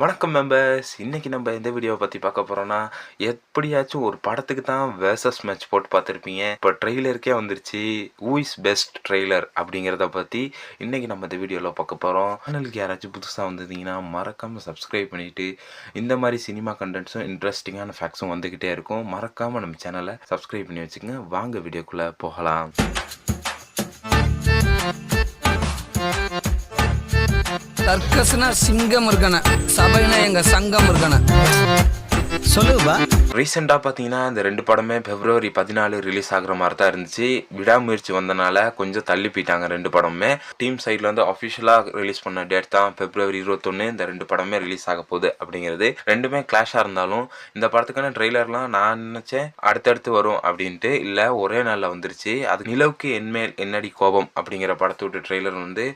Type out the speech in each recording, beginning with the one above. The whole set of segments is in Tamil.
வணக்கம் மெம்பர்ஸ் இன்றைக்கி நம்ம எந்த வீடியோவை பற்றி பார்க்க போகிறோம்னா எப்படியாச்சும் ஒரு படத்துக்கு தான் வேர்சஸ் மேட்ச் போட்டு பார்த்துருப்பீங்க. இப்போ ட்ரெய்லருக்கே வந்துருச்சு. ஹூ இஸ் பெஸ்ட் ட்ரெய்லர் அப்படிங்கிறத பற்றி இன்றைக்கி நம்ம இந்த வீடியோவில் பார்க்க போகிறோம் சேனலுக்கு யாராச்சும் புதுசாக வந்திருந்தீங்கன்னா மறக்காமல் சப்ஸ்கிரைப் பண்ணிவிட்டு இந்த மாதிரி சினிமா கண்டென்ட்ஸும் இன்ட்ரெஸ்டிங்கான ஃபேக்ட்ஸும் வந்துக்கிட்டே இருக்கும். மறக்காமல் நம்ம சேனலை சப்ஸ்கிரைப் பண்ணி வச்சுக்கோங்க. வாங்க வீடியோக்குள்ளே போகலாம். சர்க்கஸ்னா சிங்கம் இருக்கணும் சபைனா எங்க சங்கம் இருக்கானே சொல்லுப்பா ரீசெண்டாக பார்த்தீங்கன்னா இந்த ரெண்டு படமே பிப்ரவரி பதினாலு ரிலீஸ் ஆகுற மாதிரி தான் இருந்துச்சு. விடாமுயற்சி வந்தனால கொஞ்சம் தள்ளி போயிட்டாங்க ரெண்டு படமுமே. டீம் சைடில் வந்து அஃபிஷியலாக ரிலீஸ் பண்ண டேட் தான் பிப்ரவரி இருபத்தொன்று இந்த ரெண்டு படமே ரிலீஸ் ஆக போகுது அப்படிங்கிறது. ரெண்டுமே கிளாஷாக இருந்தாலும் இந்த படத்துக்கான ட்ரெய்லர்லாம் நான் நினச்சேன் அடுத்தடுத்து வரும் அப்படின்ட்டு இல்லை ஒரே நாளில் வந்துருச்சு. அது நிலவுக்கு என்மேல் என்னடி கோபம் அப்படிங்கிற படத்தோட ட்ரெய்லர் வந்து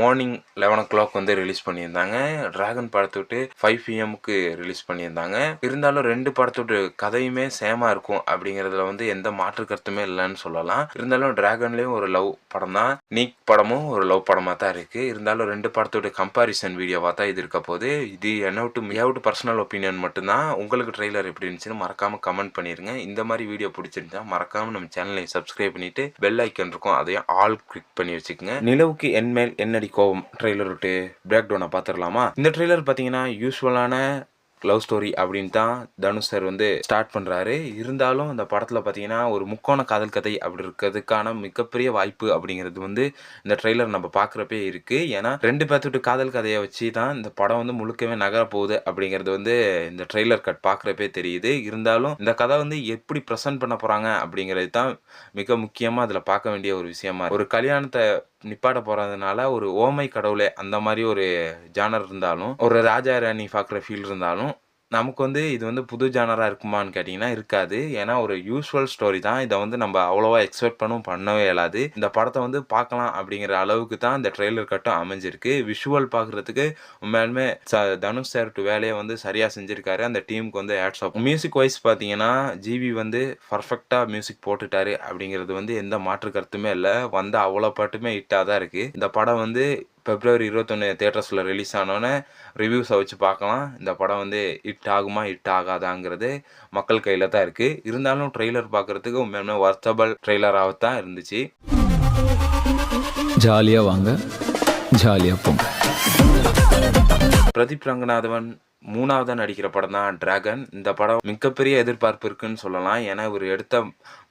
மார்னிங் லெவன் ஓ கிளாக் வந்து ரிலீஸ் பண்ணியிருந்தாங்க. டிராகன் படத்தை விட்டு ஃபைவ் பிஎம்க்கு ரிலீஸ் பண்ணியிருந்தாங்க. இருந்தாலும் ரெண்டு படத்தோட கதையுமே சேமாக இருக்கும் அப்படிங்கிறதுல வந்து எந்த மாற்று கருத்துமே இல்லைன்னு சொல்லலாம். இருந்தாலும் டிராகன்லேயும் ஒரு லவ் படம் தான் நீக் படமும் ஒரு லவ் படமாக தான் இருக்குது இருந்தாலும் ரெண்டு படத்தோட கம்பாரிசன் வீடியோவாக தான் இது இருக்க போது இது என்ன விட்டு மியாவிட்டு பர்சனல் ஒப்பீனியன் மட்டும்தான். உங்களுக்கு ட்ரெய்லர் எப்படி இருந்துச்சுன்னு மறக்காமல் கமெண்ட் பண்ணிடுங்க இந்த மாதிரி வீடியோ பிடிச்சிருந்தா மறக்காமல் நம்ம சேனலை சப்ஸ்கிரைப் பண்ணிவிட்டு பெல் ஐக்கன் இருக்கும். அதையும் ஆல் கிளிக் பண்ணி வச்சுக்கோங்க. நிலவுக்கு என்மேல் கண்ணாடி கோவம் ட்ரெய்லர் விட்டு பிரேக் டவுனை பார்த்துடலாமா இந்த ட்ரெய்லர் பார்த்தீங்கன்னா யூஸ்வலான லவ் ஸ்டோரி அப்படின்னு தான் தனுஷ் சார் வந்து ஸ்டார்ட் பண்ணுறாரு இருந்தாலும் இந்த படத்தில் பார்த்தீங்கன்னா ஒரு முக்கோண காதல் கதை அப்படி இருக்கிறதுக்கான மிகப்பெரிய வாய்ப்பு அப்படிங்கிறது வந்து இந்த ட்ரெய்லர் நம்ம பார்க்குறப்பே இருக்குது ஏன்னா ரெண்டு பேர்த்துட்டு காதல் கதையை வச்சு தான் இந்த படம் வந்து முழுக்கவே நகரப்போகுது அப்படிங்கிறது வந்து இந்த ட்ரெய்லர் கட் பார்க்குறப்பே தெரியுது. இருந்தாலும் இந்த கதை வந்து எப்படி ப்ரெசென்ட் பண்ண போகிறாங்க அப்படிங்கிறது தான் மிக முக்கியமாக அதில் பார்க்க வேண்டிய ஒரு விஷயமா ஒரு கல்யாணத்தை நிப்பாட்ட போகிறதுனால ஒரு ஓமை கடவுளே அந்த மாதிரி ஒரு ஜானர் இருந்தாலும் ஒரு ராஜா ராணி பார்க்குற ஃபீல் இருந்தாலும் நமக்கு வந்து இது வந்து புது ஜானராக இருக்குமான்னு கேட்டிங்கன்னா இருக்காது. ஏன்னா ஒரு யூஸ்வல் ஸ்டோரி தான். இதை வந்து நம்ம அவ்வளோவா எக்ஸ்பெக்ட் பண்ணவும் பண்ணவே இயலாது. இந்த படத்தை வந்து பார்க்கலாம் அப்படிங்கிற அளவுக்கு தான் இந்த ட்ரெய்லர் கட்டும் அமைஞ்சிருக்கு. விஷுவல் பார்க்குறதுக்கு உண்மையாலுமே ச தனுஷ் சார் வேலையை வந்து சரியாக செஞ்சுருக்காரு. அந்த டீமுக்கு வந்து ஆட்ஸ் ஆஃப் மியூசிக் வைஸ் பார்த்தீங்கன்னா ஜிவி வந்து பர்ஃபெக்டாக மியூசிக் போட்டுட்டாரு அப்படிங்கிறது வந்து எந்த மாற்று கருத்துமே இல்லை. வந்து அவ்வளோ பாட்டுமே ஹிட்டாக தான் இருக்குது இந்த படம் வந்து பிப்ரவரி இருபத்தொன்று தேட்டர்ஸில் ரிலீஸ் ஆனோன்னே ரிவ்யூஸை வச்சு பார்க்கலாம். இந்த படம் வந்து ஹிட் ஆகுமா ஹிட் ஆகாதாங்கிறது மக்கள் கையில் தான் இருக்குது இருந்தாலும் ட்ரெய்லர் பார்க்குறதுக்கு உண்மையுமே வர்த்தபிள் ட்ரெய்லராக தான் இருந்துச்சு. ஜாலியாக வாங்க ஜாலியாக போங்க. பிரதீப் ரங்கநாதவன் மூணாவதாக நடிக்கிற படம் தான் டிராகன் இந்த படம் மிகப்பெரிய எதிர்பார்ப்பு இருக்குன்னு சொல்லலாம். ஏன்னா இவர் எடுத்த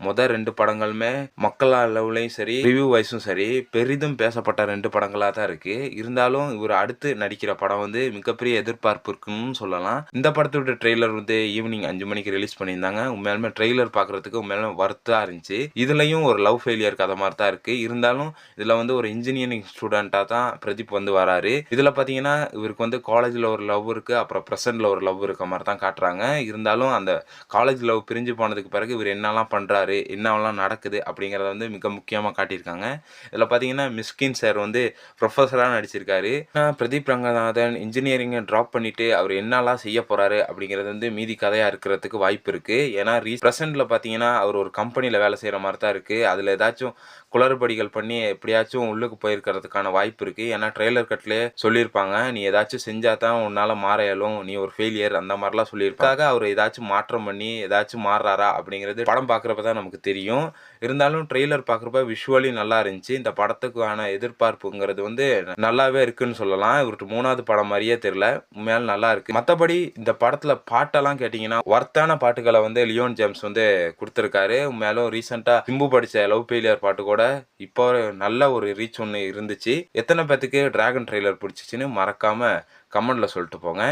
மொதல் ரெண்டு படங்களுமே மக்கள் அளவுலையும் சரி ரிவ்யூ வைஸும் சரி பெரிதும் பேசப்பட்ட ரெண்டு படங்களாக தான் இருக்கு. இருந்தாலும் இவர் அடுத்து நடிக்கிற படம் வந்து மிகப்பெரிய எதிர்பார்ப்பு இருக்குன்னு சொல்லலாம். இந்த படத்தோட ட்ரெய்லர் வந்து ஈவினிங் அஞ்சு மணிக்கு ரிலீஸ் பண்ணியிருந்தாங்க. உண்மையாலுமே ட்ரெய்லர் பார்க்கறதுக்கு உண்மையாலுமே ஒர்த்தாக இருந்துச்சு. இதுலையும் ஒரு லவ் ஃபெயிலியர் கதை மாதிரி தான் இருக்கு. இருந்தாலும் இதில் வந்து ஒரு இன்ஜினியரிங் ஸ்டூடெண்ட்டாக தான் பிரதீப் வந்து வராரு. இதில் பார்த்தீங்கன்னா இவருக்கு வந்து காலேஜில் ஒரு லவ் இருக்குது அப்புறம் ப்ரெசண்டில் ஒரு லவ் இருக்க மாதிரி தான் காட்டுறாங்க. இருந்தாலும் அந்த காலேஜ் லவ் பிரிஞ்சு போனதுக்கு பிறகு இவர் என்னெல்லாம் பண்ணுறாரு என்னெல்லாம் நடக்குது அப்படிங்கிறத வந்து மிக முக்கியமாக காட்டியிருக்காங்க. இதில் பார்த்தீங்கன்னா மிஸ்கின் சார் வந்து ப்ரொஃபஸராக நடிச்சிருக்காரு. பிரதீப் ரங்கநாதன் இன்ஜினியரிங்கை ட்ராப் பண்ணிவிட்டு அவர் என்னெல்லாம் செய்ய போகிறாரு அப்படிங்கிறது வந்து மீதி கதையாக இருக்கிறதுக்கு வாய்ப்பு இருக்குது ஏன்னா ரீ ப்ரெசென்ட்டில் பார்த்தீங்கன்னா அவர் ஒரு கம்பெனியில் வேலை செய்கிற மாதிரி தான் இருக்குது அதில் ஏதாச்சும் குளறுபடிகள் பண்ணி எப்படியாச்சும் உள்ளுக்கு போயிருக்கிறதுக்கான வாய்ப்பு இருக்குது ஏன்னா ட்ரெய்லர் கட்லேயே சொல்லியிருப்பாங்க நீ ஏதாச்சும் செஞ்சால் தான் உன்னால் மாற இயலும். நீ ஒரு ஃபெயிலியர் அந்த மாதிரிலாம் சொல்லியிருக்காங்க அவர் ஏதாச்சும் மாற்றம் பண்ணி ஏதாச்சும் மாறுறாரா அப்படிங்கிறது படம் பார்க்குறப்ப தான் நமக்கு தெரியும். இருந்தாலும் ட்ரெய்லர் பார்க்குறப்ப விஷுவலி நல்லா இருந்துச்சு. இந்த படத்துக்கான எதிர்பார்ப்புங்கிறது வந்து நல்லாவே இருக்குன்னு சொல்லலாம். இவருக்கு மூணாவது படம் மாதிரியே தெரியல. உண்மையால நல்லா இருக்கு. மற்றபடி இந்த படத்தில் பாட்டெல்லாம் கேட்டிங்கன்னா ஒர்த்தான பாட்டுகளை வந்து லியோன் ஜேம்ஸ் வந்து கொடுத்துருக்காரு. உண்மையாலும் ரீசெண்டாக சிம்பு படித்த லவ் ஃபெயிலியர் பாட்டு கூட இப்போ நல்ல ஒரு ரீச் ஒன்று இருந்துச்சு. எத்தனை பேத்துக்கு டிராகன் ட்ரெய்லர் பிடிச்சிச்சின்னு மறக்காமல் கமெண்டில் சொல்லிட்டு போங்க.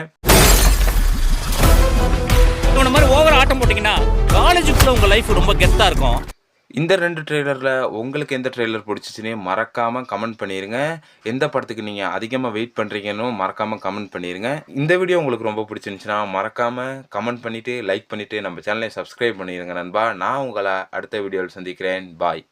இந்த மாதிரி ஓவர் ஆட்டம் போட்டிங்கன்னா காலேஜுக்குள்ள உங்கள் லைஃப் ரொம்ப கெத்தாக இருக்கும். இந்த ரெண்டு ட்ரெய்லரில் உங்களுக்கு எந்த ட்ரெய்லர் பிடிச்சிச்சின்னு மறக்காமல் கமெண்ட் பண்ணிடுங்க எந்த படத்துக்கு நீங்கள் அதிகமாக வெயிட் பண்ணுறீங்கன்னு மறக்காமல் கமெண்ட் பண்ணிடுங்க இந்த வீடியோ உங்களுக்கு ரொம்ப பிடிச்சிருந்துச்சுன்னா மறக்காமல் கமெண்ட் பண்ணிவிட்டு லைக் பண்ணிவிட்டு நம்ம சேனலை சப்ஸ்கிரைப் பண்ணிடுங்க நண்பா. நான் உங்களை அடுத்த வீடியோவில் சந்திக்கிறேன். பாய்.